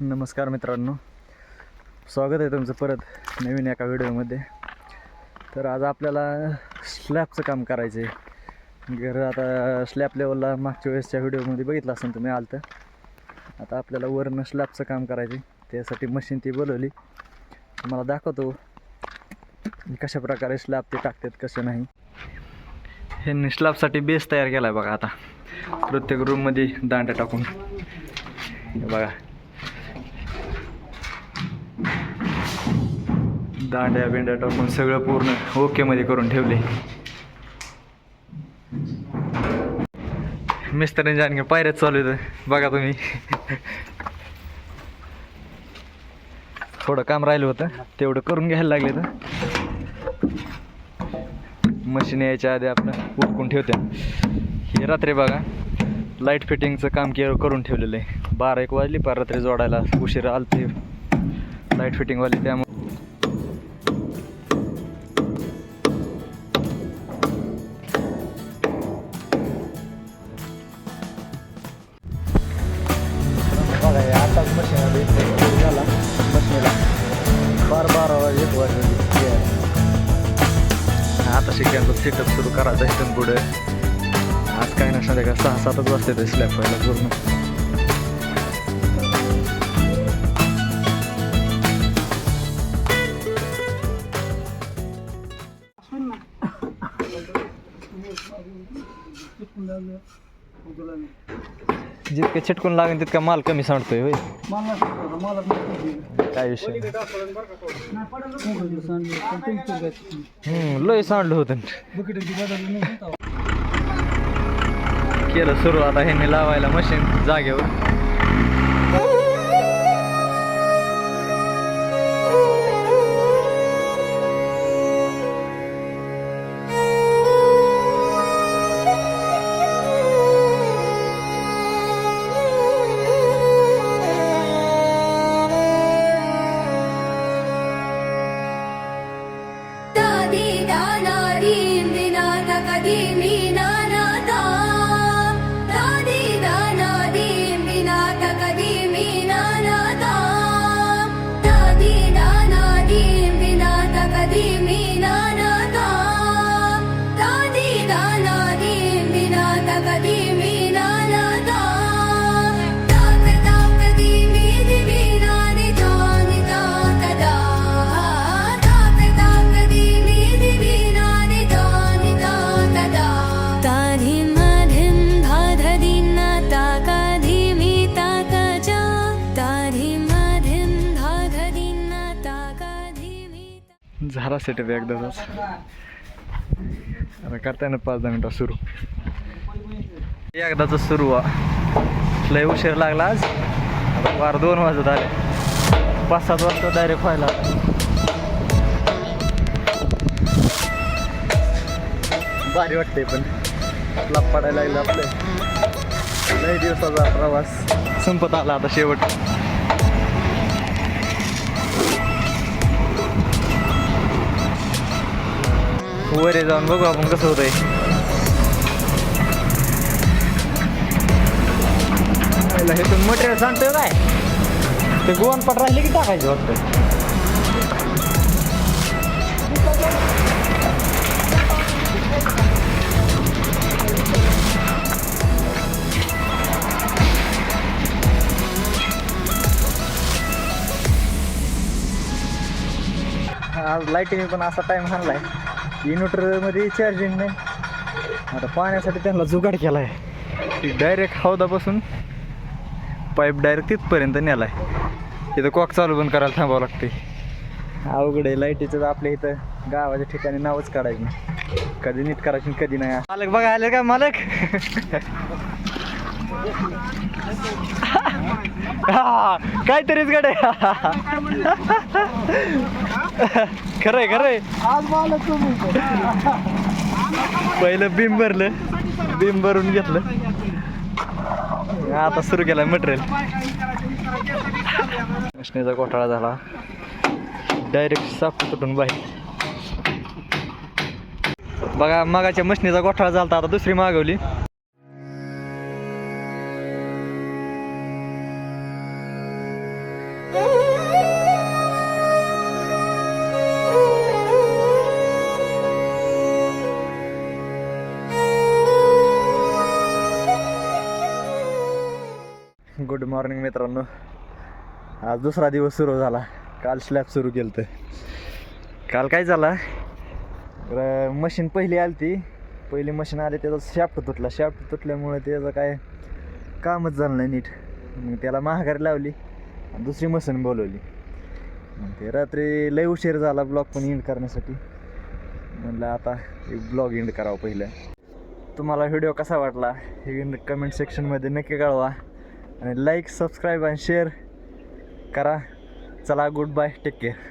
नमस्कार मित्रांनो. स्वागत आहे तुमचं परत नवीन एका व्हिडिओमध्ये. तर आज आपल्याला स्लॅबचं काम करायचं आहे घर आता स्लॅब लेवलला मागच्या वेळेसच्या व्हिडिओमध्ये बघितलं असेल तुम्ही आलं तर आता आपल्याला वरनं स्लॅबचं काम करायचं आहे त्यासाठी मशीन ती बोलवली. मला दाखवतो कशा प्रकारे स्लॅब ते टाकतात कसं नाही. ह्यांनी स्लॅबसाठी बेस तयार केला आहे बघा आता. प्रत्येक रूममध्ये दांड्या टाकून. हे बघा. दांड्या बिंड्या टाकून सगळं पूर्ण ओकेमध्ये करून ठेवले. मिस्टरांच्या आणखी पायऱ्याच चालू आहेत. बघा तुम्ही. थोडं काम राहिलं होतं तेवढं करून घ्यायला लागले तर. मशीन यायच्या आधी आपण उठकून ठेवते. हे रात्री बघा लाइट फिटिंगचं काम के करून ठेवलेलं आहे. बारा एक वाजली पार रात्री जोडायला उशीर आलते लाइट फिटिंगवाली त्यामुळे शिक्यांचा सेटअप सुरू करायचा इथून पुढे आज काय ना संध्याकाळ सहा सातच वाजते ते स्लॅब व्हायला पूर्ण जितके चिटकून लागेल तितका माल कमी सांडतोय होय? काय विषय हम्म लय सांडलं होतं. केलं सुरू आता ह्यांनी लावायला मशीन जागेवर. झाला सेटअप एकदाच आता करताय ना पाच दहा मिनटं सुरू. एकदाच सुरू लय उशीर लागला आज. आता दोन वाजत आले. पाच सात वाजता डायरेक्ट व्हायला. भारी वाटते पण. लाभ पडायला लागलं आपलं. लय दिवसाचा प्रवास संपत आला आता शेवट. वरे जाऊन बघू आपण कसं होतंय. पहिला हे तुम्ही मटेरियल सांगतोय काय? ते गोवन पट राहिले की टाकायचे वाटतं? आज लाईटिंग पण असा टाईम आणलाय. इन्व्हर्टरमध्ये चार्जिंग नाही. आता पाण्यासाठी त्यांना जुगाड केला आहे डायरेक्ट हौदापासून पाईप डायरेक्ट तिथपर्यंत नेला आहे इथं कॉक चालू पण करायला थांबावं लागते अवघड आहे लाईटीचं आपल्या इथं. गावाच्या ठिकाणी नावच काढायचं नाही. कधी नीट करायची कधी नाही. मालक बघा आले का मालक? काहीतरीच गड खरंय खरंय. पहिलं बिम भरलं. बिम भरून घेतलं. आता सुरू केलं मटेरियल मशनीचा घोटाळा झाला. डायरेक्ट साप तुटून बाहेर. बघा मगाच्या मशनीचा घोटाळा झाला आता दुसरी मागवली. मॉर्निंग मित्रांनो. आज दुसरा दिवस सुरू झाला. काल स्लॅब सुरू केलं तर काल काय झाला? मशीन पहिली आली ती पहिली मशीन आली त्याचा शाफ्ट तुटला. शाफ्ट तुटल्यामुळे त्याचं काय कामच झालं नाही नीट. मग त्याला महागारी लावली. दुसरी मशीन बोलवली. मग ते रात्री लय उशीर झाला ब्लॉग पण एंड करण्यासाठी. म्हणलं आता एक ब्लॉग एंड करावं पहिलं. तुम्हाला व्हिडिओ कसा वाटला? हे कमेंट सेक्शनमध्ये नक्की कळवा. आणि लाईक सबस्क्राईब आणि शेअर करा. चला गुड बाय टेक केअर